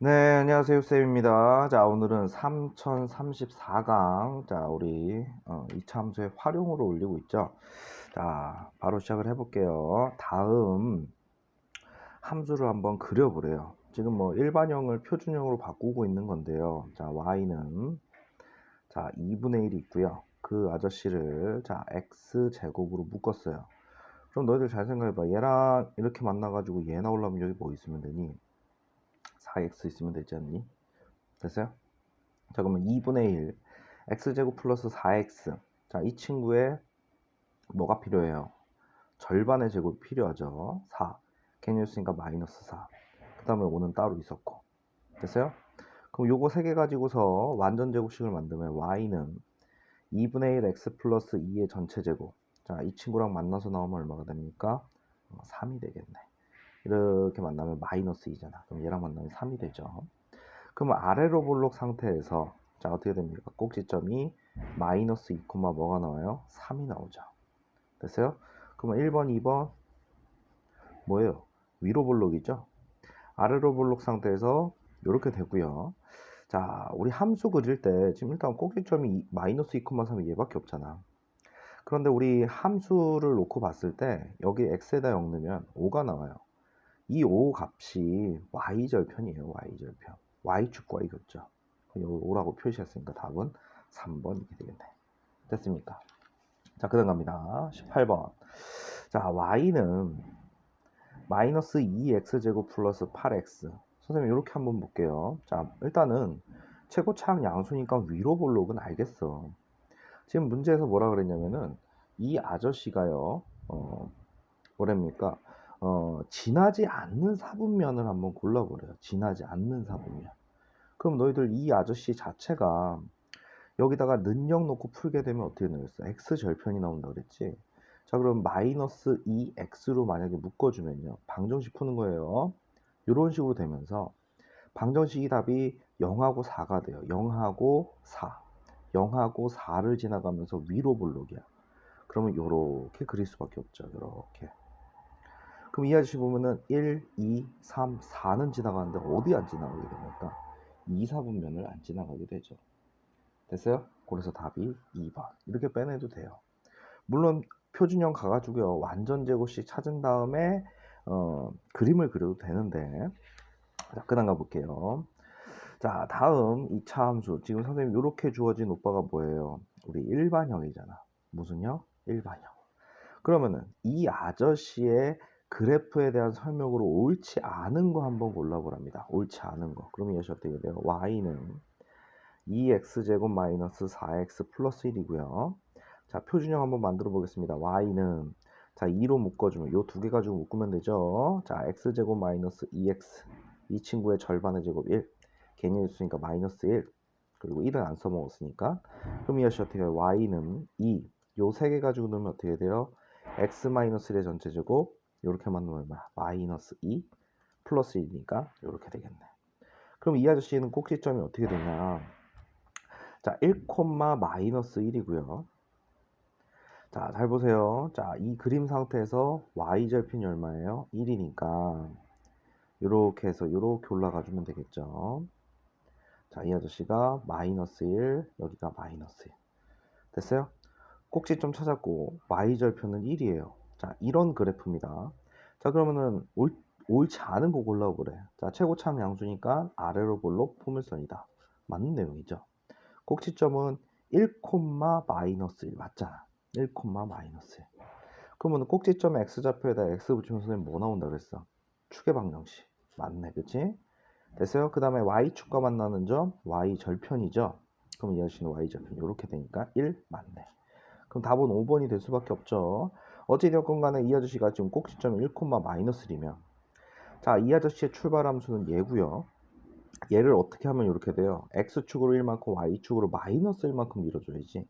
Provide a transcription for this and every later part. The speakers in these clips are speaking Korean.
네, 안녕하세요, 쌤입니다. 자, 오늘은 3034강. 자, 우리 어, 이참수의 활용으로 올리고 있죠. 자, 바로 시작을 해볼게요. 다음 함수를 한번 그려보래요. 지금 뭐 일반형을 표준형으로 바꾸고 있는 건데요. 자, y는 자 2분의 1이 있고요. 그 아저씨를 자 x 제곱으로 묶었어요. 그럼 너희들 잘 생각해봐. 얘랑 이렇게 만나가지고 얘 나오려면 여기 뭐 있으면 되니? 4x 있으면 되지 않니? 됐어요? 자 그러면 2분의 1 x제곱 플러스 4x 자 이 친구의 뭐가 필요해요? 절반의 제곱이 필요하죠 4 괜히 쓰니까 마이너스 4그 다음에 5는 따로 있었고 됐어요? 그럼 요거 세개 가지고서 완전 제곱식을 만들면 y는 2분의 1 x 플러스 2의 전체 제곱 자 이 친구랑 만나서 나오면 얼마가 됩니까? 3이 되겠네 이렇게 만나면 마이너스 2잖아. 그럼 얘랑 만나면 3이 되죠. 그러면 아래로 볼록 상태에서 자 어떻게 됩니까? 꼭지점이 마이너스 2, 뭐가 나와요? 3이 나오죠. 됐어요? 그러면 1번, 2번 뭐예요? 위로 볼록이죠. 아래로 볼록 상태에서 이렇게 되고요. 자, 우리 함수 그릴 때 지금 일단 꼭지점이 마이너스 2, 3이 얘밖에 없잖아. 그런데 우리 함수를 놓고 봤을 때 여기 x에다 0 넣으면 5가 나와요. 이 O 값이 y절편이에요. y절편. y축과 이겼죠. 여기 5라고 표시했으니까 답은 3번 이게 되겠네. 됐습니까? 자, 그 다음 갑니다. 18번. 자, y는 마이너스 2x제곱 플러스 8x. 선생님, 이렇게 한번 볼게요. 자, 일단은 최고차항 양수니까 위로 볼록은 알겠어. 지금 문제에서 뭐라 그랬냐면은 이 아저씨가요, 어, 뭐랍니까? 어, 지나지 않는 사분면을 한번 골라보래요. 지나지 않는 사분면. 그럼 너희들 이 아저씨 자체가 여기다가 능력 놓고 풀게 되면 어떻게 되겠어? x 절편이 나온다 그랬지? 자 그럼 마이너스 2x로 만약에 묶어주면요. 방정식 푸는 거예요. 이런 식으로 되면서 방정식이 답이 0하고 4가 돼요. 0하고 4. 0하고 4를 지나가면서 위로 볼록이야. 그러면 이렇게 그릴 수밖에 없죠. 이렇게. 그럼 이 아저씨 보면은 1, 2, 3, 4는 지나가는데 어디 안 지나가게 됩니까? 2, 4분면을 안 지나가게 되죠. 됐어요? 그래서 답이 2번. 이렇게 빼내도 돼요. 물론 표준형 가가지고요. 완전 제곱식 찾은 다음에 어, 그림을 그려도 되는데 자, 그다음 가볼게요. 자, 다음 2차 함수. 지금 선생님 이렇게 주어진 오빠가 뭐예요? 우리 일반형이잖아. 무슨 형? 일반형. 그러면은 이 아저씨의 그래프에 대한 설명으로 옳지 않은 거 한번 골라보랍니다. 옳지 않은 거. 그럼 이것이 어떻게 돼요? y는 2x제곱 마이너스 4x 플러스 1이고요. 자, 표준형 한번 만들어 보겠습니다. y는 자, 2로 묶어주면 요 두 개 가지고 묶으면 되죠. 자, x제곱 마이너스 2x 이 친구의 절반의 제곱 1 괜히 있으니까 마이너스 1 그리고 1은 안 써먹었으니까 그럼 이것이 어떻게 돼요? y는 2 요 세 개 가지고 넣으면 어떻게 돼요? x 마이너스 1의 전체 제곱 이렇게 만들면 얼마? 마이너스 2 플러스 1이니까 이렇게 되겠네. 그럼 이 아저씨는 꼭지점이 어떻게 되냐? 자, 1, 마이너스 1이고요. 자, 잘 보세요. 자, 이 그림 상태에서 y절편이 얼마예요? 1이니까 이렇게 해서 이렇게 올라가 주면 되겠죠. 자, 이 아저씨가 마이너스 1, 여기가 마이너스 1. 됐어요? 꼭지점 찾았고 y절편은 1이에요. 자, 이런 그래프입니다. 자, 그러면은 옳, 옳지 않은 거 골라보래. 자, 최고참 양수니까 아래로 볼록 포물선이다. 맞는 내용이죠. 꼭지점은 1, 마이너스 1 맞잖아. 1, 마이너스 1. 그러면 꼭지점 x좌표에다 x 붙이면 선생님 뭐 나온다 그랬어? 축의 방정식. 맞네, 그치? 됐어요? 그 다음에 y축과 만나는 점 y 절편이죠. 그럼 이 아저씨는 y 절편 이렇게 되니까 1 맞네. 그럼 답은 5번이 될 수밖에 없죠. 어찌되었건 간에 이 아저씨가 지금 꼭지점이 1, 마이너스 1이면 자, 이 아저씨의 출발 함수는 얘고요. 얘를 어떻게 하면 이렇게 돼요? x축으로 1만큼 y축으로 마이너스 1만큼 밀어줘야지.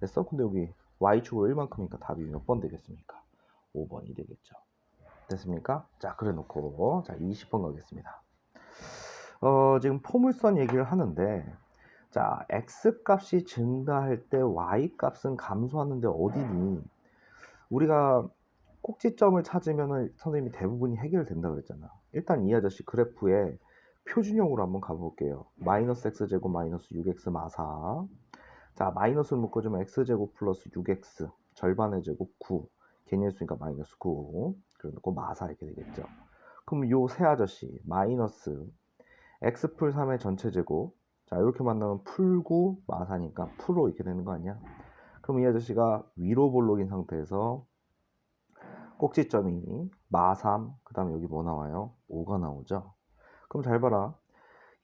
됐어? 근데 여기 y축으로 1만큼이니까 답이 몇 번 되겠습니까? 5번이 되겠죠. 됐습니까? 자, 그래 놓고 자, 20번 가겠습니다. 어, 지금 포물선 얘기를 하는데 자, x 값이 증가할 때 y 값은 감소하는데 어디니? 우리가 꼭지점을 찾으면 선생님이 대부분이 해결된다 그랬잖아. 일단 이 아저씨 그래프에 표준형으로 한번 가볼게요. 마이너스 x제곱 마이너스 6x 마사. 자, 마이너스를 묶어주면 x제곱 플러스 6x 절반의 제곱 9. 개념 수니까 마이너스 9. 그리고 마사 이렇게 되겠죠. 그럼 요 세 아저씨 마이너스 x 풀 3의 전체 제곱. 자, 이렇게 만나면 풀 9 마사니까 풀로 이렇게 되는 거 아니야? 그럼 이 아저씨가 위로 볼록인 상태에서 꼭지점이 마3, 그 다음에 여기 뭐 나와요? 5가 나오죠? 그럼 잘 봐라.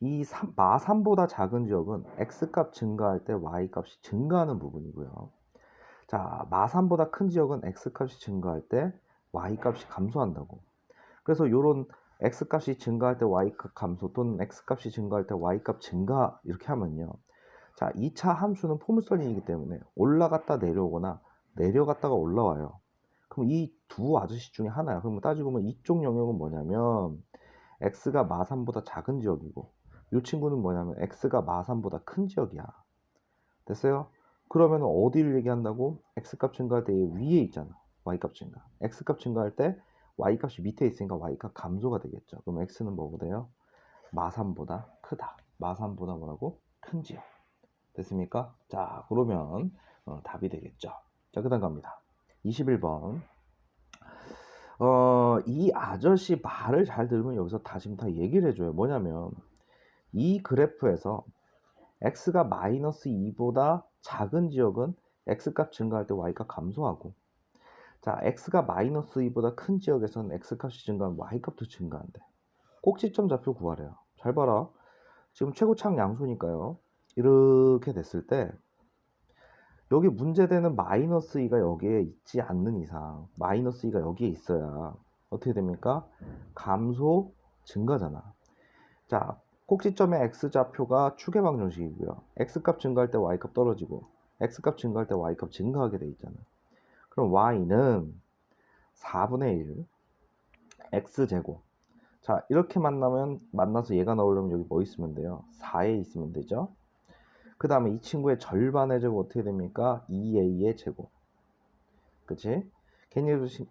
이 삼- 마3보다 작은 지역은 x값 증가할 때 y값이 증가하는 부분이고요. 자, 마3보다 큰 지역은 x값이 증가할 때 y값이 감소한다고. 그래서 이런 x값이 증가할 때 y값 감소 또는 x값이 증가할 때 y값 증가 이렇게 하면요. 자, 2차 함수는 포물선이기 때문에 올라갔다 내려오거나 내려갔다가 올라와요. 그럼 이 두 아저씨 중에 하나야. 그럼 따지고 보면 이쪽 영역은 뭐냐면 x가 마3보다 작은 지역이고 이 친구는 뭐냐면 x가 마3보다 큰 지역이야. 됐어요? 그러면 어디를 얘기한다고? x값 증가할 때얘 위에 있잖아. y값 증가. x값 증가할 때 y값이 밑에 있으니까 y값 감소가 되겠죠. 그럼 x는 뭐가 돼요? 마3보다 크다. 마3보다 뭐라고? 큰 지역. 됐습니까? 자, 그러면 어, 답이 되겠죠. 자, 그 다음 갑니다. 21번. 어, 이 아저씨 말을 잘 들으면 여기서 다시 다 얘기를 해줘요. 뭐냐면, 이 그래프에서 x가 마이너스 2보다 작은 지역은 x값 증가할 때 y값 감소하고, 자, x가 마이너스 2보다 큰 지역에서는 x값이 증가하면 y값도 증가한대. 꼭지점 좌표 구하래요. 잘 봐라. 지금 최고창 양수니까요. 이렇게 됐을 때, 여기 문제되는 마이너스 2가 여기에 있지 않는 이상 마이너스 2가 여기에 있어야 어떻게 됩니까? 감소 증가잖아. 자, 꼭지점의 x좌표가 축의 방정식이고요. x값 증가할 때 y값 떨어지고 x값 증가할 때 y값 증가하게 돼 있잖아. 그럼 y는 4분의 1 x제곱 자 이렇게 만나면 만나서 얘가 나오려면 여기 뭐 있으면 돼요? 4에 있으면 되죠. 그 다음에 이 친구의 절반의 제곱 어떻게 됩니까? 2a의 제곱. 그치? 걔네도 시,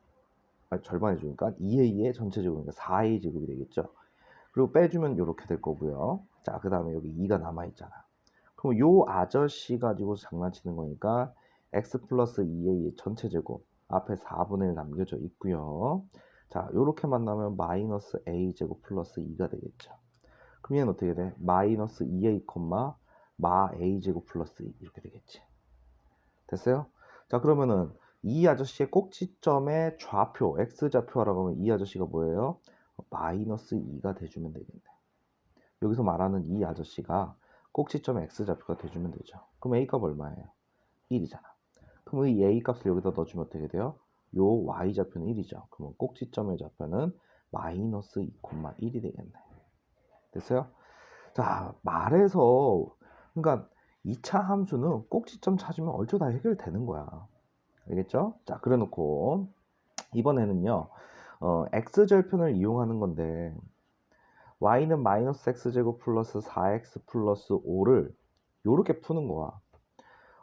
아, 절반의 제곱이니까 2a의 전체 제곱이니까 4a 제곱이 되겠죠. 그리고 빼주면 이렇게 될 거고요. 자, 그 다음에 여기 2가 남아있잖아. 그럼 요 아저씨 가지고 장난치는 거니까 x 플러스 2a의 전체 제곱 앞에 4분의 1 남겨져 있고요. 자, 요렇게 만나면 마이너스 a 제곱 플러스 2가 되겠죠. 그럼 얘는 어떻게 돼? 마이너스 2a, 마 a 제곱 플러스 2 이렇게 되겠지. 됐어요? 자 그러면은 이 아저씨의 꼭지점의 좌표 x 좌표라고 하면 이 아저씨가 뭐예요? 마이너스 2가 돼주면 되겠네. 여기서 말하는 이 아저씨가 꼭지점의 x 좌표가 돼주면 되죠. 그럼 a 값 얼마예요? 1이잖아. 그럼 이 a 값을 여기다 넣어주면 어떻게 돼요? 요 y 좌표는 1이죠. 그러면 꼭지점의 좌표는 마이너스 2,1이 되겠네. 됐어요? 자 말해서 그러니까 2차 함수는 꼭지점 찾으면 얼추 다 해결되는 거야. 알겠죠? 자, 그래 놓고 이번에는요. 어, x절편을 이용하는 건데 y는 마이너스 x제곱 플러스 4x 플러스 5를 요렇게 푸는 거야.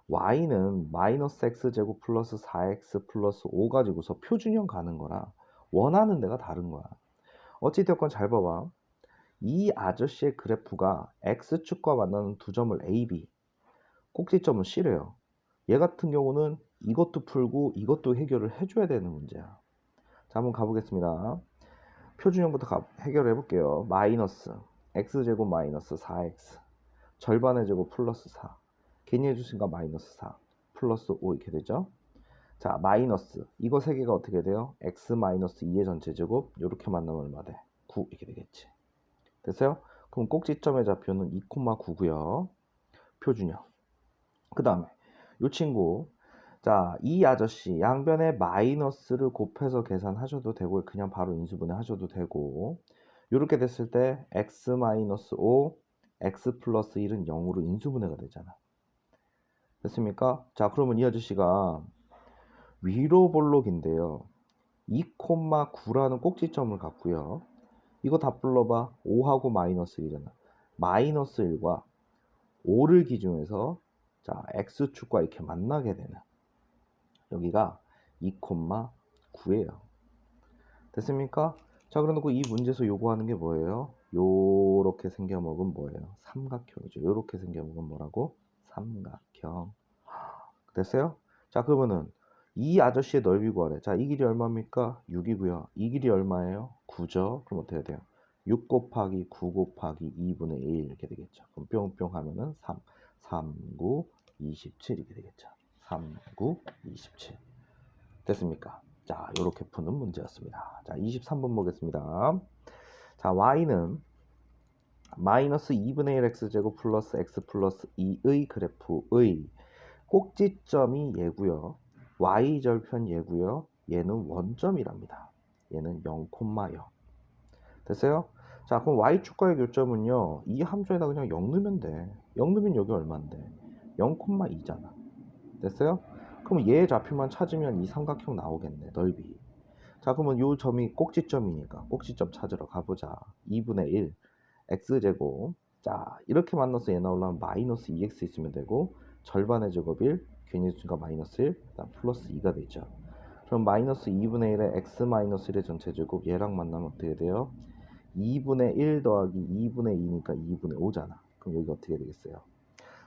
y는 마이너스 x제곱 플러스 4x 플러스 5 가지고서 표준형 가는 거라 원하는 데가 다른 거야. 어찌되었건 잘 봐봐. 이 아저씨의 그래프가 x축과 만나는 두 점을 a, b, 꼭지점은 C래요. 얘 같은 경우는 이것도 풀고 이것도 해결을 해줘야 되는 문제야. 자, 한번 가보겠습니다. 표준형부터 가, 해결해 볼게요. 마이너스 x제곱 마이너스 4x 절반의 제곱 플러스 4 괜히 해주신가 마이너스 4 플러스 5 이렇게 되죠. 자, 마이너스 이거 세 개가 어떻게 돼요? x 마이너스 2의 전체 제곱 이렇게 만나면 얼마 돼? 9 이렇게 되겠지. 됐어요? 그럼 꼭지점의 좌표는 2,9고요. 표준형. 그 다음에 이 친구 자, 이 아저씨 양변에 마이너스를 곱해서 계산하셔도 되고 그냥 바로 인수분해 하셔도 되고 이렇게 됐을 때 x 마이너스 5, x 플러스 1은 0으로 인수분해가 되잖아. 됐습니까? 자, 그러면 이 아저씨가 위로 볼록인데요. 2,9라는 꼭지점을 갖고요. 이거 다 불러봐. 5하고 마이너스 1이잖아. 마이너스 1과 5를 기준해서 자, x축과 이렇게 만나게 되는 여기가 2,9예요. 됐습니까? 자, 그래 놓고 이 문제에서 요구하는 게 뭐예요? 요렇게 생겨먹은 뭐예요? 삼각형이죠. 요렇게 생겨먹은 뭐라고? 삼각형. 됐어요? 자, 그러면은 이 아저씨의 넓이 구하래. 자, 이 길이 얼마입니까? 6이고요. 이 길이 얼마예요? 9죠. 그럼 어떻게 돼요? 6 곱하기 9 곱하기 2분의 1 이렇게 되겠죠. 그럼 뿅뿅 하면은 3, 3, 9, 27 이렇게 되겠죠. 3, 9, 27. 됐습니까? 자, 이렇게 푸는 문제였습니다. 자, 23번 보겠습니다. 자, y는 마이너스 2분의 1 x제곱 플러스 x 플러스 2의 그래프의 꼭지점이 얘고요. Y절편 얘고요. 얘는 원점이랍니다. 얘는 0,0. 됐어요? 자, 그럼 y축과의 교점은요. 이 함수에다 그냥 0 넣으면 돼. 0 넣으면 여기 얼마인데? 0,2잖아. 됐어요? 그럼 얘의 좌표만 찾으면 이 삼각형 나오겠네. 넓이. 자, 그러면 요 점이 꼭지점이니까 꼭지점 찾으러 가보자. 2분의 1 x제곱. 자, 이렇게 만나서 얘 나오려면 마이너스 2x 있으면 되고 절반의 제곱 1, 괜히 수가 마이너스 1, 그다음 플러스 2가 되죠. 그럼 마이너스 2분의 1의 x 마이너스 1의 전체 제곱 얘랑 만나면 어떻게 돼요? 2분의 1 더하기 2분의 2니까 2분의 5잖아. 그럼 여기 어떻게 되겠어요?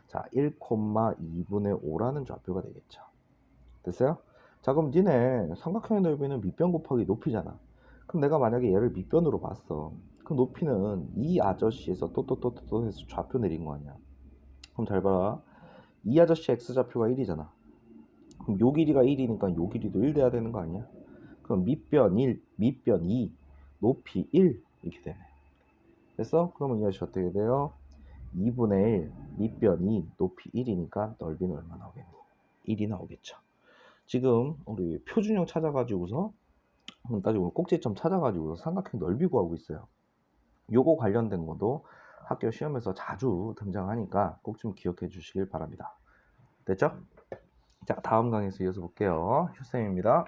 자, 1,2분의 5라는 좌표가 되겠죠. 됐어요? 자, 그럼 니네 삼각형의 넓이는 밑변 곱하기 높이잖아. 그럼 내가 만약에 얘를 밑변으로 봤어. 그 높이는 이 아저씨에서 또또또또 해서 좌표 내린 거 아니야. 그럼 잘 봐라. 이 아저씨 x좌표가 1이잖아. 그럼 요 길이가 1이니까 요 길이도 1 돼야 되는 거 아니야? 그럼 밑변 1, 밑변 2, 높이 1 이렇게 되네. 됐어? 그러면 이 아저씨 어떻게 돼요? 2분의 1, 밑변 2, 높이 1이니까 넓이는 얼마 나오겠니? 1이 나오겠죠. 지금 우리 표준형 찾아가지고서 따지고 꼭지점 찾아가지고 삼각형 넓이 구하고 있어요. 요거 관련된 것도 학교 시험에서 자주 등장하니까 꼭 좀 기억해 주시길 바랍니다. 됐죠? 자, 다음 강의에서 이어서 볼게요. 휴쌤입니다.